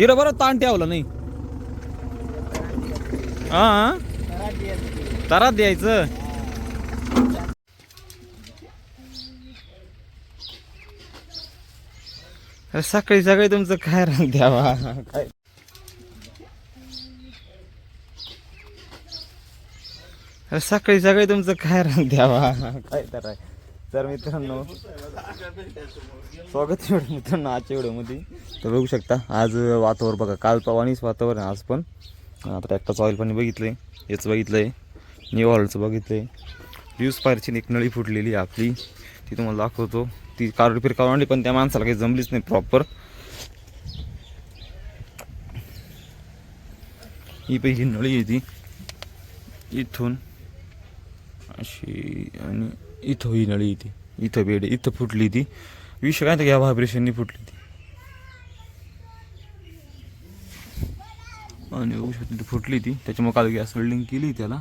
हिरं बरं ताण ठेवलं नाही. हा तरात द्यायचं. अरे सकाळी सकाळी तुमचं काय रंग द्यावा? काय? अरे सकाळी सकाळी तुमचं काय रंग द्यावा? काय तर आहे. तर मित्रांनो स्वागत एवढं मित्रांनो आजच्या व्हिडिओमध्ये. तर बघू शकता आज वातावरण बघा काल पवानीच वातावरण आहे आज पण. आता ट्रॅक्टरचं ऑइल पण आहे याचं आहे न्यू हॉलचं आहे न्यूज पायरची एक नळी फुटलेली आहे आपली ती तुम्हाला दाखवतो. ती कार रिपेअर करून आणली पण त्या माणसाला काही जमलीच नाही प्रॉपर ही पहिली नळी आहे ती. इथून अशी आणि इथं ही नळी इथे इथं बेड इथं फुटली ती. विषय काय तर या व्हायब्रेशननी फुटली ती. आणि बघू शकतो ती फुटली ती. त्याच्यामुळे काल गॅस वेल्डिंग केली त्याला.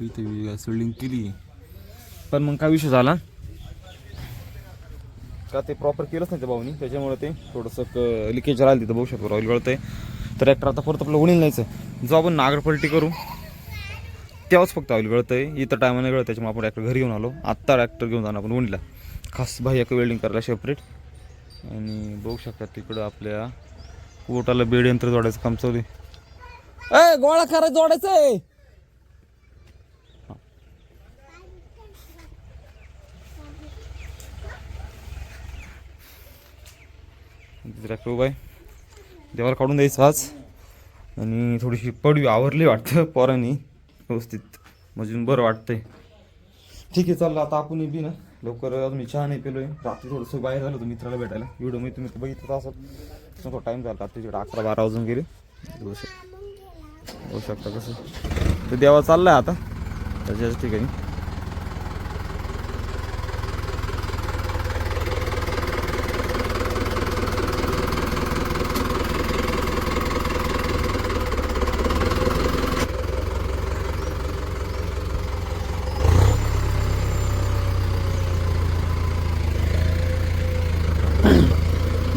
इथे गॅस वेल्डिंग केली. पण मग काय विषय झाला? का ते प्रॉपर केलंच नाही त्या भाऊनी? त्याच्यामुळे ते थोडंसं लिकेज राहिलं तिथं. बघू शकतो ऑइल आहे तर ट्रॅक्टर आता परत आपलं उडील नाहीचं जो आपण नागरपलटी करू. तेव्हाच फक्त अवेलेबल आहे इतर टायमाने वेळ त्याच्यामुळे आपण ट्रॅक्टर घरी घेऊन आलो. आत्ता ट्रॅक्टर घेऊन जाणार आपण वणीला. खास भाई वेल्डिंग करायला सेपरेट आणि बघू शकता तिकडं आपल्या पोटाला बेड यंत्र जोडायचं काम चालू आहे. ए गोळा खरा जोडायचं आहे ट्रॅक्टर उभा आहे. देवाला काढून द्यायचं आज. आणि थोडीशी पडवी आवरली वाटतं पोरांनी. व्यवस्थित. म्हणजे बरं वाटतंय. ठीक आहे चाललं. आता आपण बी ना लवकर अजून मी चहा नाही पेलोय. रात्री थोडंसं बाहेर झालं होतं मित्राला भेटायला. व्हिडिओ मी तुम्ही बघितलं असं थोडा टाईम झाला. रात्री तिकडे अकरा बारा वाजून गेले. होऊ शकता कसं. ते देवा चाललं आहे आता. त्याच्याच ठिकाणी.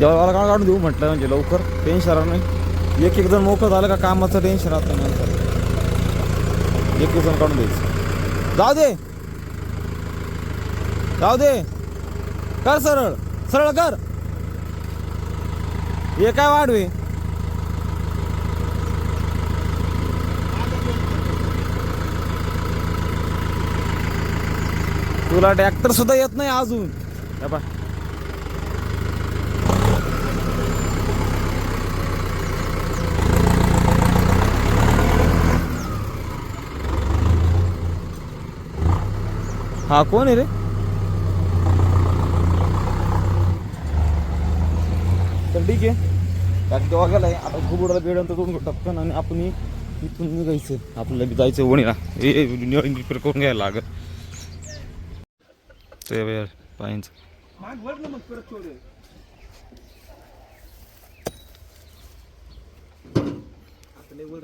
देवाला काढून काढून देऊ म्हटलं म्हणजे लवकर? टेन्शन राहणार नाही एक एक जण मोकळं झालं का कामाचं टेन्शन राहत नाही नंतर. एक एक जण काढून द्यायचं. जाऊ दे. जाऊ दे. कर सरळ. सरळ कर. हे काय वाढवे तुला ट्रॅक्टर सुद्धा येत नाही अजून. हे. हा कोण आहे रे? तर ठीक आहे. त्यात तेव्हा गेलाय आता घुबडाला बेडंतर तोडून घेऊ टपकन आणि आपण इथून निघायचं. आपल्याला बी जायचं वणीला. हे रिपेअर करून घ्यायला लागत ते यार पाहिजे माग परत वर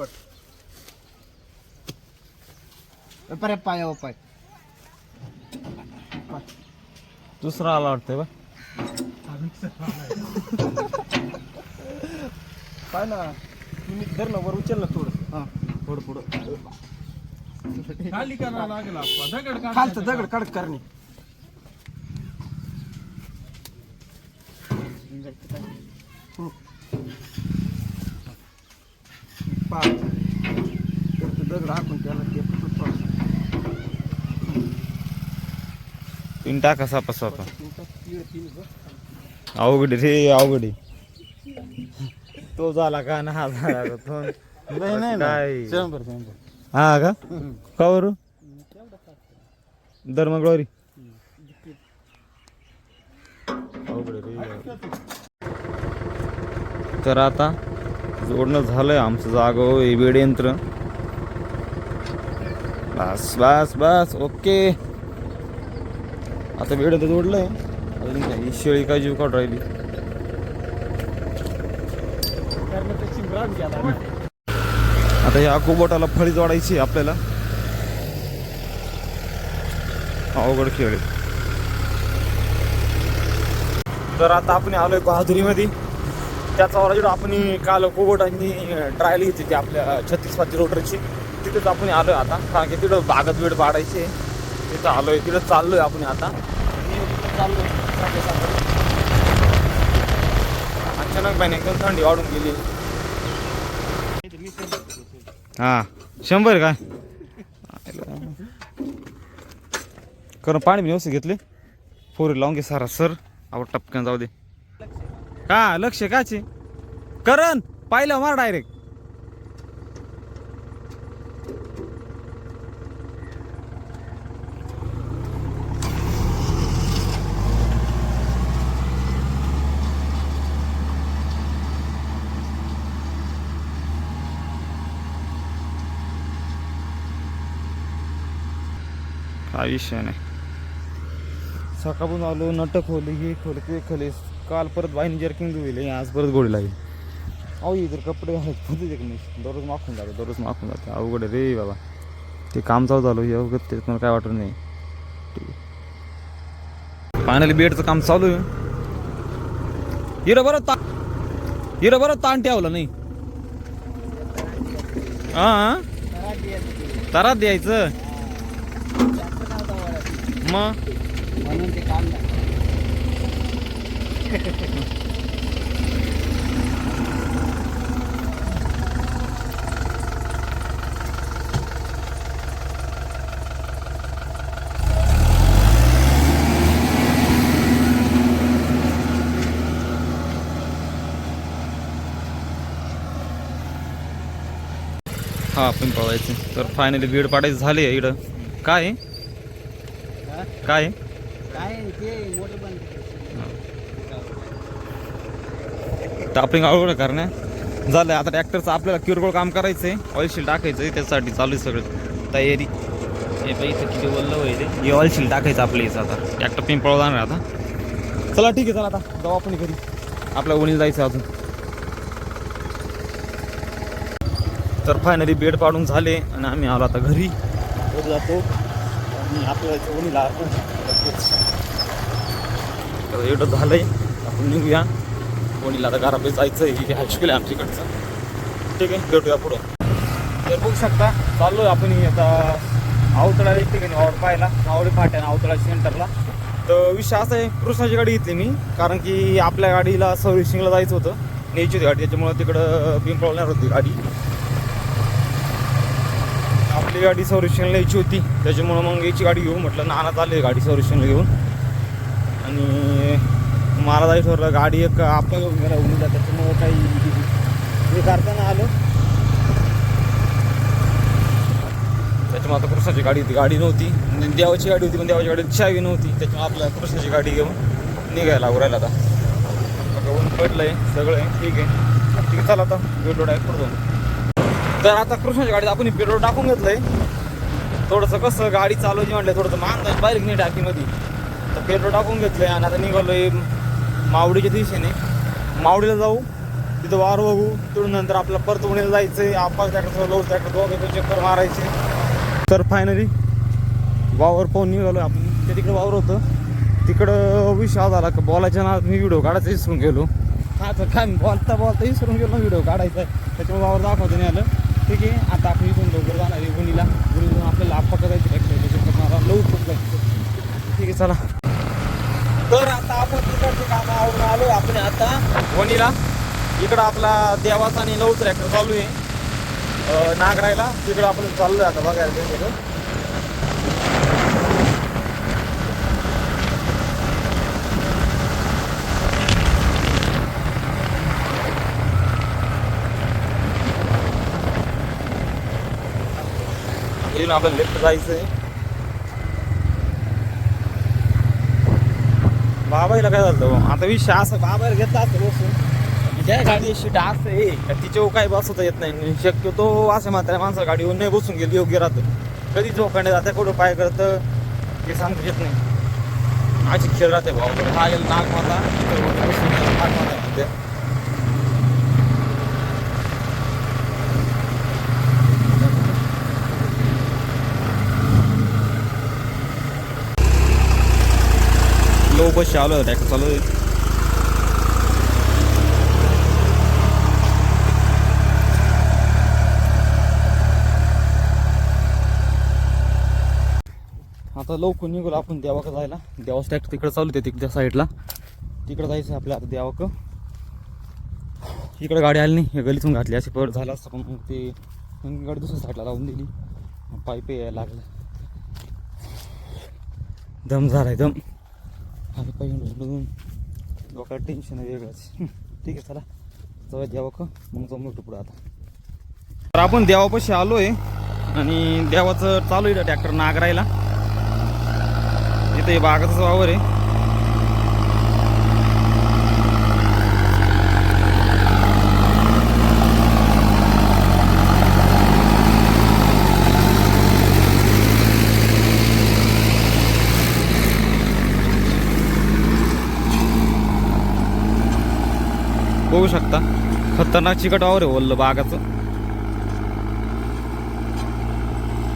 वर पाय पाय हो पाय. दुसरा आला वाटतंय बा पाय ना. तुम्ही धर ना वर उचल ना थोडं. हा. थोडं पुढं. खाली करावं लागेल दगड काढ खालचं दगड कडक करणे दगड हाकून त्याला ते फक्त थोडं- तीन टाका सापा सापा. अवघड रे अवघड. तो झाला का ना हा झाला का तो नाही नाही काय? नाही शंभर शंभर हा का का बरं दर मंगळवारी अवघड आहे रे. तर आता जोडणं झालंय आमचं जागो वेड यंत्र बस बस बस ओके आता वेळ तर जोडलंय. अजून काय शेळी काय जीव काढ राहिली? आता या कुबोटाला फळी जोडायची आहे आपल्याला. अवघड खेळ तर आता आपण आलोय बहादुरीमध्ये. त्याचा ऑर्डर आपण काल कोबोटांनी आणि ट्रायल घेतली ती आपल्या छत्तीस पाचशे रोटरची. तिथेच आपण आलोय आता कारण की तिथं बागत वेळ पाडायची आहे. तिथं आलोय. तिथं चाललोय आपण आता. चाललोय. अचानक बाईने एकदम थंडी वाढून गेली. हा. शंभर काय कारण पाणी व्यवस्थित घेतले. फोर लावून घे सारा सर. आवड टपक्यान जाऊ दे. का? लक्ष काचे करण पाहिलं मार डायरेक्ट हा विषय नाही. सकाळून आलो नटक खोली ही खोली ते खोली. काल परत बाईन जर्किंग दिली आज परत गोडी लागेल. अहो इतर कपडे घालत होते ते नाही. दररोज माखून जाते दररोज माखून जाते. अवघड आहे रे बाबा. ते काम चालू झालो हे अवघड ते मला काय वाटत नाही. फायनली बेडचं काम चालू आहे. हिरं बरं ता हिरं बरं ताण ठेवलं नाही. हा तरात द्यायचं. मग? म्हणून ते काम नाही हा आपण पळवायचे तर फायनली बीड पाडायचं झाले इकडं. काय? आहे? काय? टापिंग अवघड करण्या झालं आता ट्रॅक्टरचं आपल्याला किरकोळ काम करायचं आहे ऑइलशील टाकायचं आहे त्यासाठी चालू आहे सगळं तयारी. हे इथं किती वल्ल होईल हे. ऑइलशील टाकायचं आपल्या इथं आता. ट्रॅक्टर पिंपळ जाणार आता. चला ठीक आहे चला आता. जाऊ आपण घरी. आपल्या वणीला जायचं अजून. तर फायनली बेड पाडून झाले आणि आम्ही आलो आता घरी. घरी जातो आणि आपल्या वणीला अर्पण तर एवढं झालंय. आपण निघूया. कोणीला आता घरापे जायचं आहे हे हायस्कूल आहे आमच्याकडचं. ठीक आहे भेटूया पुढं. तर बघू शकता चाललो आपण आता आवतळा एक ठिकाणी ऑर्डर पाहायला नावडे फाट्या आवतळा सेंटरला. तर विषय असा आहे कृष्णाची गाडी घेतली मी कारण की आपल्या गाडीला सर्व्हिसिंगला जायचं होतं न्यायची होती गाडी त्याच्यामुळं तिकडं पिंपळवणार होती गाडी. आपली गाडी संरक्षणला यायची होती. त्याच्यामुळं मग याची गाडी घेऊ म्हटलं. नाना चालली गाडी संरक्षणला घेऊन. आणि मला जायचं ठरलं गाडी एक आपल्या घेऊन गेला. उन्हीला त्याच्यामुळं काही हे करताना आलो. त्याच्यामुळे आता कृष्णाची गाडी होती. गाडी नव्हती. म्हणजे देवाची गाडी होती पण देवाची गाडी चावी नव्हती. त्याच्यामुळे आपल्या कृष्णाची गाडी घेऊन निघायला लागू आता. बघा ऊन आहे सगळं आहे. ठीक आहे. ठीक आहे चला आता. पेट्रोल टाक पडतो तर आता कृष्णाच्या गाडीत आपण पेट्रोल टाकून घेतलंय. थोडंसं कसं गाडी चालवायची म्हटलं थोडंसं मान जाईल बारीक नाही टाकीमध्ये तर पेट्रोल टाकून घेतलंय आणि आता निघालोय मावडीच्या दिशेने. मावडीला जाऊ तिथं वार बघू तिथून नंतर आपला परत उन्हाला जायचं आहे आपास ट्रॅक्टर लोड ट्रॅक्टर दोघे चक्कर मारायचे. तर फायनली वावर पाहून निघालो आपण. ते तिकडे वावर होतं. तिकडं विषय झाला का बॉलाच्या नावात मी व्हिडिओ काढायचा विसरून गेलो. हा तर काय बोलता बोलता विसरून गेलो व्हिडिओ काढायचा. त्याच्यामुळे वावर दाखवतो नाही आलं. ठीक आहे आता आपण इथून लवकर जाणार आहे गुणीला गुणीतून आपल्याला आपा करायची ट्रॅक्टर चक्कर लवकर जायचं ठीक आहे चला. तर आता आपण तिकडचे कामं आलो आपण आता वणीला. इकडं आपला देवाचा आणि लव ट्रॅक्टर चालू आहे. नागरायला. तिकडं आपण चाललोय आता बघायला. इथून आपल्याला लेफ्ट जायचं आहे बाबाईला काय झालं आता विषय असं बाबाईला घेतला असतं बसून. ज्या गाडी अशी डास आहे का तिच्यावर काही बसवता येत नाही. शक्यतो असं मात्र माणसं गाडीवर नाही बसून गेली योग्य राहतं. कधी झोकांडे जाते कुठं पाय करतं ते सांगता येत नाही. माझी खेळ राहते भाऊ. हा गेला नाग माता नाग माता म्हणते. लो बस ट्रॅक्टर चालू आहे. आता लवकर निघू आपण देवाक जायला. देवाच ट्रॅक्टर तिकडे चालू आहे तिकडच्या साईडला तिकडे जायचं आपल्या आता देवाक इकडे गाडी आली नाही गलीतून घातली अशी पड झाला असतं पण मग ते गाडी दुसऱ्या साईडला लावून दिली. पाईप यायला लागलं. दम झालाय दम. आम्ही पाहिजे उचलून लोकांना टेन्शन आहे वेगळंच. ठीक आहे चला. जवळ द्यावा का मग जमलो मोठं आता. तर आपण देवापाशी आलो आहे आणि देवाचं चालू आहे ट्रॅक्टर नागरायला इथे बागाचाच वावर आहे बघू शकता खतरनाक चिकट वावर आहे वल्ल बागाचं.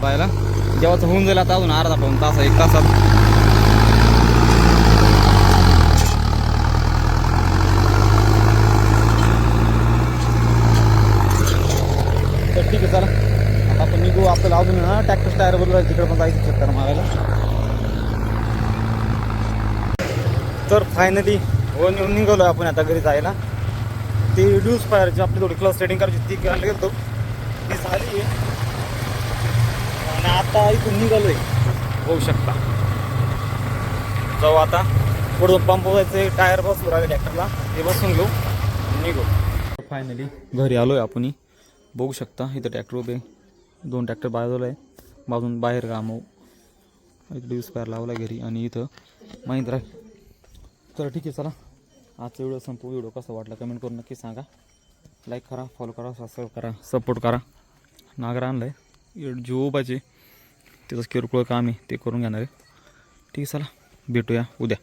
पाहायला जेव्हाचं होऊन जाईल आता अजून अर्धा पाऊन तास एक तासात. तर ठीक आहे चला. आता आपण निघू आपल्याला अजून ना ट्रॅक्टर टायर बरोबर तिकडे पण जायचं चक्कर मारायला. तर फायनली व हो, निघून निघालो आपण आता घरी जायला. ती ड्यूज फायरची आपली थोडी क्लास सेटिंग करायची ती करायला गेलो ती झाली. आणि आता इथून निघालो आहे होऊ शकता. जाऊ आता. पुढं पंप व्हायचे टायर बसू राहिले ट्रॅक्टरला ते बसून घेऊ. निघू. फायनली घरी आलो आहे आपण. बघू शकता इथं ट्रॅक्टर उभे. दोन ट्रॅक्टर बाजूला आहे. बाजून बाहेर कामं इथं ड्यूज फायर लावला घरी आणि इथं महिंद्रा. आहे. तर ठीक आहे चला. आजचा व्हिडिओ संपू. व्हिडिओ कसा वाटला कमेंट करून नक्की सांगा. लाईक करा फॉलो करा सबस्क्राईब करा सपोर्ट करा. नागरा आणलं आहे जो पाहिजे त्याचं किरकोळ काम आहे ते करून घेणार आहे. ठीक आहे चला. भेटूया उद्या.